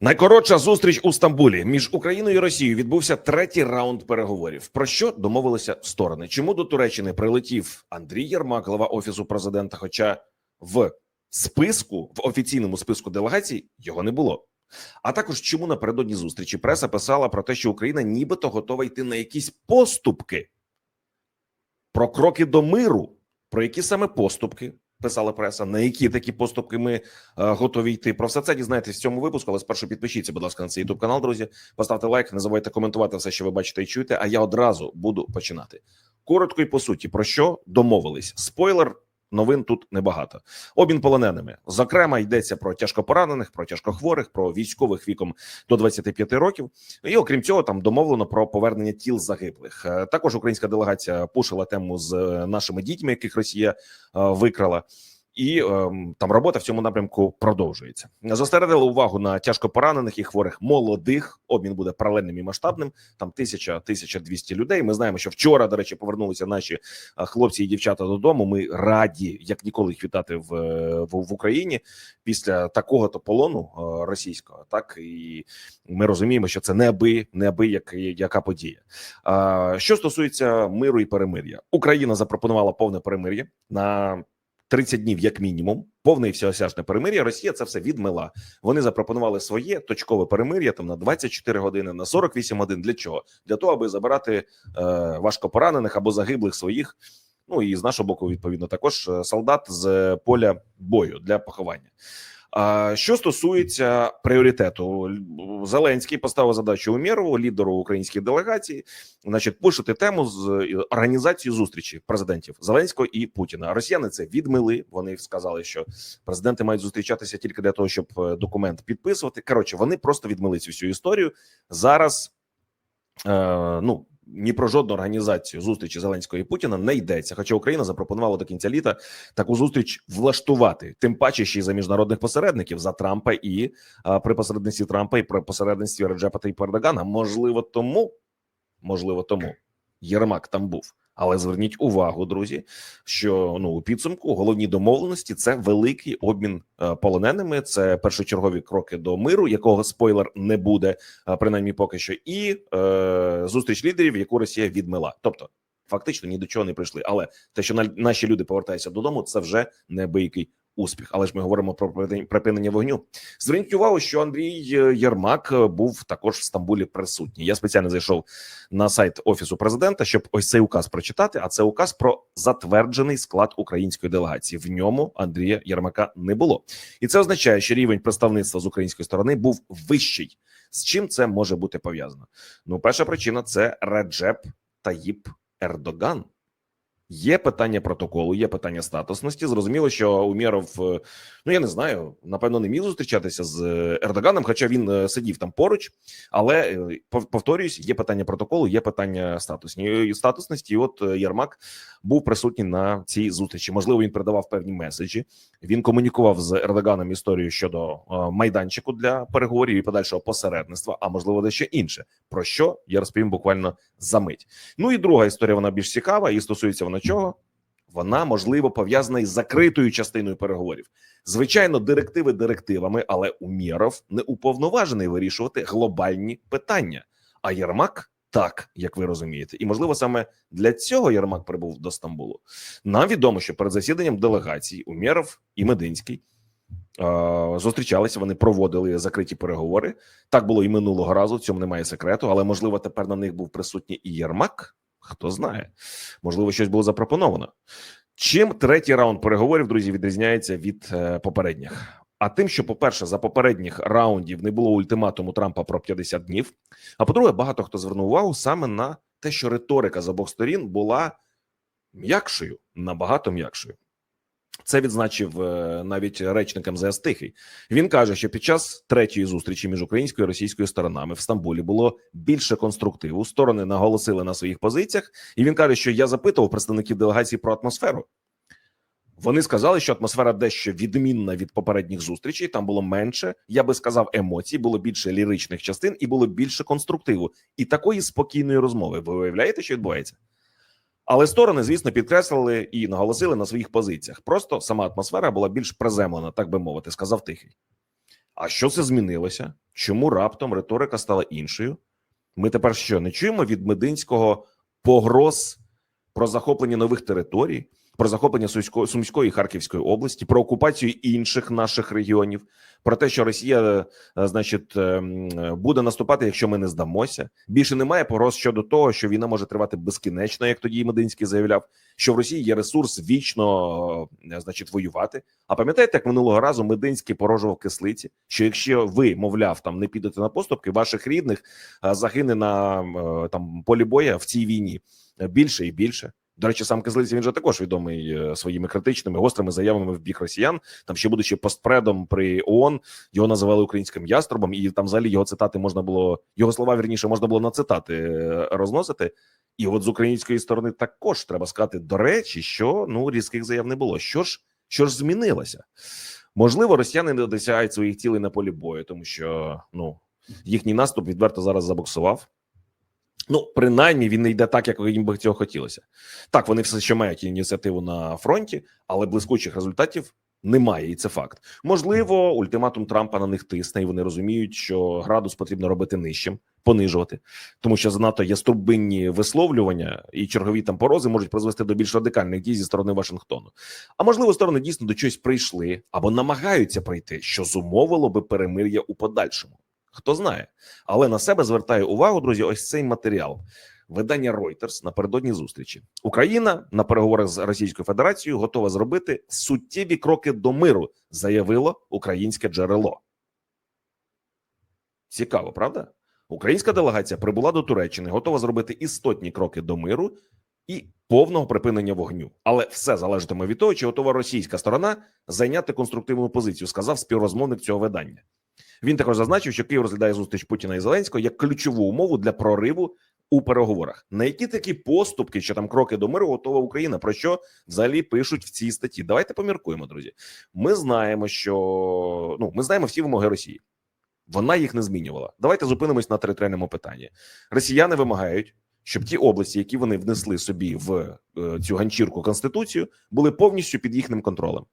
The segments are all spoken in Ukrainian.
Найкоротша зустріч у Стамбулі між Україною і Росією відбувся третій раунд переговорів. Про що домовилися сторони? Чому до Туреччини прилетів Андрій Єрмак, глава офісу президента? Хоча в списку в офіційному списку делегацій його не було. А також чому напередодні зустрічі преса писала про те, що Україна нібито готова йти на якісь поступки, про кроки до миру, про які саме поступки писала преса, на які такі поступки ми е, готові йти. Про все це дізнаєтесь в цьому випуску. Але спершу підпишіться, будь ласка, на цей youtube канал, друзі. Поставте лайк, не забувайте коментувати все, що ви бачите і чуєте. А я одразу буду починати. Коротко і по суті, про що домовились? Спойлер. Новин тут небагато. Обмін полоненими. Зокрема, йдеться про тяжкопоранених, про тяжкохворих, про військових віком до 25 років. І окрім цього, там домовлено про повернення тіл загиблих. Е, Також українська делегація пушила тему з е, нашими дітьми, яких Росія е, викрала. І ем, там робота в цьому напрямку продовжується. Зосередили увагу на тяжко поранених і хворих молодих. Обмін буде паралельним і масштабним. Там тисяча тисяча двісті людей. Ми знаємо, що вчора, до речі, повернулися наші е, хлопці і дівчата додому. Ми раді, як ніколи, їх вітати в, е, в, в Україні після такого то полону е, російського. Так і ми розуміємо, що це не аби не аби як, яка подія. Що стосується миру і перемир'я, Україна запропонувала повне перемир'я на 30 днів, як мінімум, повне і всеосяжне перемир'я. Росія це все відмила. Вони запропонували своє точкове перемир'я там на 24 години, на 48 годин. Для чого? Для того, аби забирати е, важкопоранених або загиблих своїх. Ну і з нашого боку, відповідно, також е, солдат з поля бою для поховання. Що стосується пріоритету, Зеленський поставив задачу Умєрову, лідеру української делегації, значить, пушити тему з організації зустрічі президентів Зеленського і Путіна. Росіяни це відмили. Вони сказали, що президенти мають зустрічатися тільки для того, щоб е, документ підписувати. Коротше, вони просто відмили цю всю історію зараз. Е, ну ні про жодну організацію зустрічі Зеленського і Путіна не йдеться. Хоча Україна запропонувала до кінця літа таку зустріч влаштувати, тим паче ще й за міжнародних посередників за Трампа і а, при посередництві Трампа і при посередництві Реджепа та Пердогана. Можливо, тому можливо, тому Єрмак там був. Але зверніть увагу, друзі, що ну у підсумку головні домовленості це великий обмін е, полоненими. Це першочергові кроки до миру, якого спойлер не буде, е, принаймні поки що, і е, зустріч лідерів, яку Росія відмила. Тобто, фактично ні до чого не прийшли. Але те, що на, наші люди повертаються додому, це вже неабиякий успіх. Але ж ми говоримо про припинення- вогню. Зверніть увагу, що Андрій е, Єрмак е, був також в Стамбулі присутній. Я спеціально зайшов на сайт офісу президента, щоб ось цей указ прочитати. А це указ про затверджений склад української делегації. В ньому Андрія Єрмака не було, і це означає, що рівень представництва з української сторони був вищий. З чим це може бути пов'язано? Ну, перша причина це Реджеп Таїп Ердоган. Є питання протоколу, є питання статусності. Зрозуміло, що Умєров, е, ну я не знаю, напевно, не міг зустрічатися з е, Ердоганом, хоча він е, сидів там поруч. Але пов- повторюсь, є питання протоколу, є питання статусні статусності. І от Єрмак був присутній на цій зустрічі. Можливо, він передавав певні меседжі. Він комунікував з Ердоганом історію щодо майданчику для переговорів і подальшого посередництва, а можливо, дещо інше. Про що я розповім буквально за мить. Ну і друга історія вона більш цікава, і стосується вона чого? Вона можливо пов'язана із закритою частиною переговорів. Звичайно, директиви директивами, але Умєров не уповноважений вирішувати глобальні питання. А Єрмак так, як ви розумієте, і можливо саме для цього Єрмак прибув до Стамбулу. Нам відомо, що перед засіданням делегацій Умєров і Мединський зустрічалися. Вони проводили закриті переговори. Так було і минулого разу. В цьому немає секрету, але можливо тепер на них був присутній і Єрмак. Хто знає, можливо, щось було запропоновано. Чим третій раунд переговорів, друзі, відрізняється від е, попередніх? А тим, що, по-перше, за попередніх раундів не було ультиматуму Трампа про 50 днів. А по-друге, багато хто звернув увагу саме на те, що риторика з обох сторін була м'якшою, набагато м'якшою. Це відзначив е, навіть речник МЗС Тихий. Він каже, що під час третьої зустрічі між українською і російською сторонами в Стамбулі було більше конструктиву. Сторони наголосили на своїх позиціях, і він каже, що я запитував представників делегації про атмосферу. Вони сказали, що атмосфера дещо відмінна від попередніх зустрічей. Там було менше, я би сказав, емоцій, було більше ліричних частин і було більше конструктиву і такої спокійної розмови. Ви уявляєте, що відбувається? Але сторони, звісно, підкреслили і наголосили на своїх позиціях. Просто сама атмосфера була більш приземлена, так би мовити, сказав тихий. А що це змінилося? Чому раптом риторика стала іншою? Ми тепер що не чуємо від Мединського погроз про захоплення нових територій, про захоплення Сумської, і Харківської області, про окупацію інших наших регіонів, про те, що Росія, е, значить, ем, буде наступати, якщо ми не здамося. Більше немає погроз щодо того, що війна може тривати безкінечно, як тоді Мединський заявляв, що в Росії є ресурс вічно, е, значить, воювати. А пам'ятаєте, як минулого разу Мединський порожував кислиці, що якщо ви, мовляв, там не підете на поступки, ваших рідних е, загине на е, там полі боя в цій війні е, більше і більше. До речі, сам Кислиці він же також відомий е, своїми критичними гострими заявами в бік росіян. Там ще будучи постпредом при ООН, його називали українським яструбом, і там взагалі його цитати можна було його слова вірніше можна було на цитати е, розносити. І от з української сторони також треба сказати до речі, що ну різких заяв не було. Що ж, що ж змінилося? Можливо, росіяни не досягають своїх цілей на полі бою, тому що ну їхній наступ відверто зараз забуксував. Ну, принаймні, він не йде так, як їм би цього хотілося. Так, вони все ще мають ініціативу на фронті, але блискучих результатів немає, і це факт. Можливо, ультиматум Трампа на них тисне, і вони розуміють, що градус потрібно робити нижчим, понижувати, тому що занадто є струбинні висловлювання і чергові там порози можуть призвести до більш радикальних дій зі сторони Вашингтону. А можливо, сторони дійсно до чогось прийшли або намагаються прийти, що зумовило би перемир'я у подальшому. Хто знає, але на себе звертає увагу, друзі. Ось цей матеріал. Видання Reuters напередодні зустрічі. Україна на переговорах з Російською Федерацією готова зробити суттєві кроки до миру, заявило українське джерело. Цікаво, правда? Українська делегація прибула до Туреччини, готова зробити істотні кроки до миру і повного припинення вогню. Але все залежатиме від того, чи готова російська сторона зайняти конструктивну позицію, сказав співрозмовник цього видання. Він також зазначив, що Київ розглядає зустріч Путіна і Зеленського як ключову умову для прориву у переговорах. На які такі поступки, що там кроки до миру готова Україна? Про що взагалі пишуть в цій статті? Давайте поміркуємо, друзі. Ми знаємо, що ну ми знаємо всі вимоги Росії. Вона їх не змінювала. Давайте зупинимось на територіальному питанні. Росіяни вимагають, щоб ті області, які вони внесли собі в е, цю ганчірку конституцію, були повністю під їхнім контролем,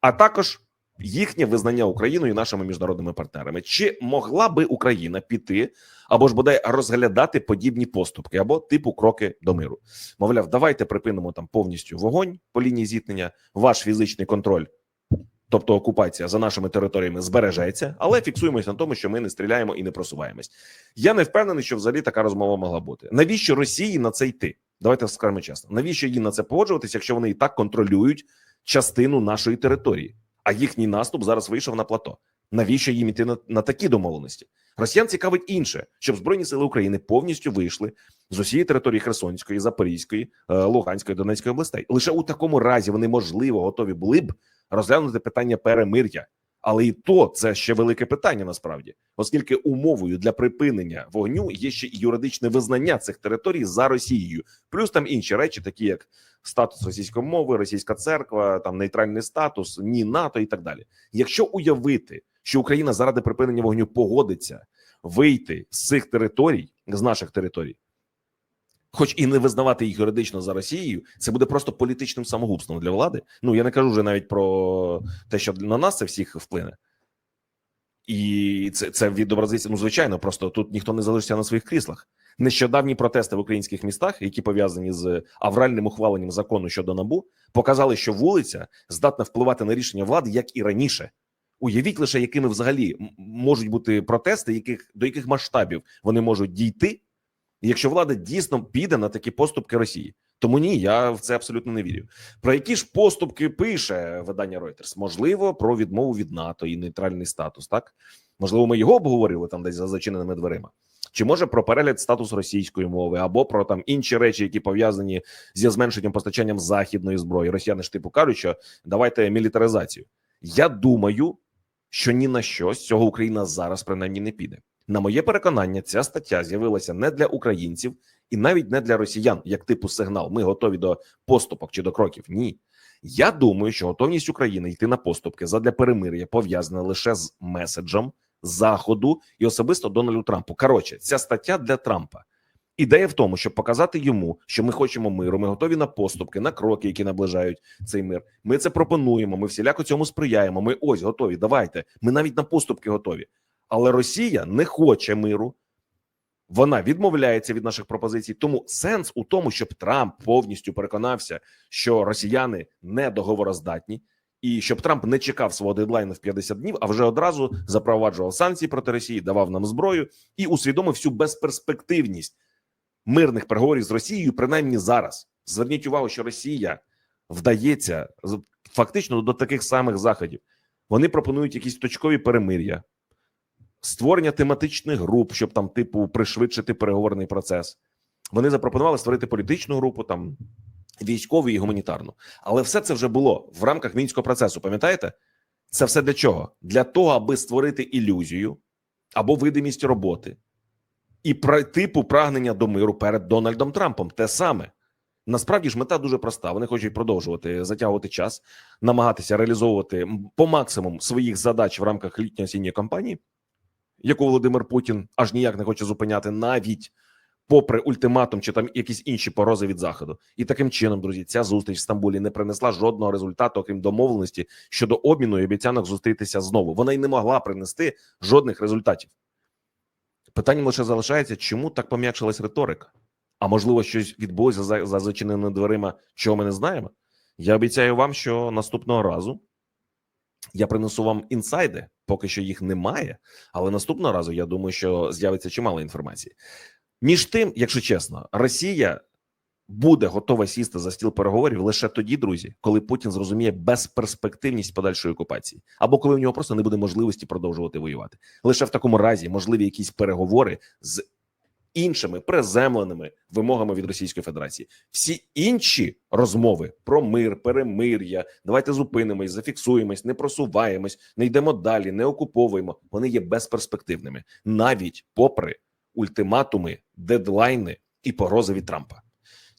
а також їхнє визнання Україною і нашими міжнародними партнерами. Чи могла би Україна піти або ж бодай розглядати подібні поступки або типу кроки до миру? Мовляв, давайте припинимо там повністю вогонь по лінії зіткнення, ваш фізичний контроль. Тобто окупація за нашими територіями збережеться, але фіксуємося на тому, що ми не стріляємо і не просуваємось. Я не впевнений, що взагалі така розмова могла бути. Навіщо Росії на це йти? Давайте скажемо чесно. Навіщо їм на це погоджуватися, якщо вони і так контролюють частину нашої території? А їхній наступ зараз вийшов на плато. Навіщо їм іти на, на такі домовленості? Росіян цікавить інше, щоб збройні сили України повністю вийшли з усієї території Херсонської, Запорізької, е, Луганської, Донецької областей. Лише у такому разі вони можливо готові були б розглянути питання перемир'я. Але і то це ще велике питання насправді, оскільки умовою для припинення вогню є ще і юридичне визнання цих територій за Росією, плюс там інші речі, такі як статус російської мови, російська церква, там нейтральний статус, ні НАТО і так далі. Якщо уявити, що Україна заради припинення вогню погодиться вийти з цих територій, з наших територій, хоч і не визнавати їх юридично за Росією, це буде просто політичним самогубством для влади. Ну я не кажу вже навіть про те, що на нас це всіх вплине. І це це відобразиться. Ну, звичайно, просто тут ніхто не залишиться на своїх кріслах. Нещодавні протести в українських містах, які пов'язані з авральним ухваленням закону щодо набу, показали, що вулиця здатна впливати на рішення влади як і раніше. Уявіть лише, якими взагалі можуть бути протести, яких до яких масштабів вони можуть дійти, якщо влада дійсно піде на такі поступки Росії. Тому ні, я в це абсолютно не вірю. Про які ж поступки пише видання Reuters? Можливо, про відмову від НАТО і нейтральний статус. Так можливо, ми його обговорили там десь за зачиненими дверима. Чи може про перегляд статусу російської мови, або про там інші речі, які пов'язані зі зменшенням постачанням західної зброї? Росіяни ж типу кажуть, що давайте мілітаризацію. Я думаю, що ні на що з цього Україна зараз принаймні не піде. На моє переконання, ця стаття з'явилася не для українців і навіть не для росіян, як типу сигнал. Ми готові до поступок чи до кроків. Ні. Я думаю, що готовність України йти на поступки задля перемир'я пов'язана лише з меседжем Заходу і особисто Дональду Трампу. Коротше, ця стаття для Трампа. Ідея в тому, щоб показати йому, що ми хочемо миру. Ми готові на поступки, на кроки, які наближають цей мир. Ми це пропонуємо. Ми всіляко цьому сприяємо. Ми ось готові. Давайте. Ми навіть на поступки готові. Але Росія не хоче миру. Вона відмовляється від наших пропозицій. Тому сенс у тому, щоб Трамп повністю переконався, що росіяни не договороздатні, і щоб Трамп не чекав свого дедлайну в 50 днів, а вже одразу запроваджував санкції проти Росії, давав нам зброю і усвідомив всю безперспективність мирних переговорів з Росією, принаймні зараз. Зверніть увагу, що Росія вдається фактично до таких самих заходів. Вони пропонують якісь точкові перемир'я, створення тематичних груп, щоб там, типу, пришвидшити переговорний процес. Вони запропонували створити політичну групу, там військову і гуманітарну. Але все це вже було в рамках мінського процесу. Пам'ятаєте? Це все для чого? Для того, аби створити ілюзію або видимість роботи і типу прагнення до миру перед Дональдом Трампом. Те саме. Насправді ж мета дуже проста. Вони хочуть продовжувати затягувати час, намагатися реалізовувати по максимуму своїх задач в рамках літньо-осінньої кампанії, яку Володимир Путін аж ніяк не хоче зупиняти, навіть попри ультиматум чи там якісь інші порози від заходу. І таким чином, друзі, ця зустріч в Стамбулі не принесла жодного результату, окрім домовленості щодо обміну і обіцянок зустрітися знову. Вона й не могла принести жодних результатів. Питанням лише залишається, чому так пом'якшилась риторика? А можливо, щось відбулося за, за зачиненими дверима, чого ми не знаємо. Я обіцяю вам, що наступного разу я принесу вам інсайди, поки що їх немає. Але наступного разу я думаю, що з'явиться чимало інформації. Між тим, якщо чесно, Росія буде готова сісти за стіл переговорів лише тоді, друзі, коли Путін зрозуміє безперспективність подальшої окупації, або коли в нього просто не буде можливості продовжувати воювати. Лише в такому разі можливі якісь переговори з іншими приземленими вимогами від Російської Федерації. Всі інші розмови про мир, перемир'я, давайте зупинимось, зафіксуємось, не просуваємось, не йдемо далі, не окуповуємо. Вони є безперспективними, навіть попри ультиматуми, дедлайни і погрози від Трампа.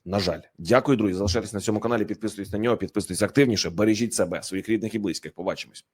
На жаль, дякую, друзі. Залишайтесь на цьому каналі. Підписуйтесь на нього, підписуйтесь активніше. Бережіть себе, своїх рідних і близьких. Побачимось.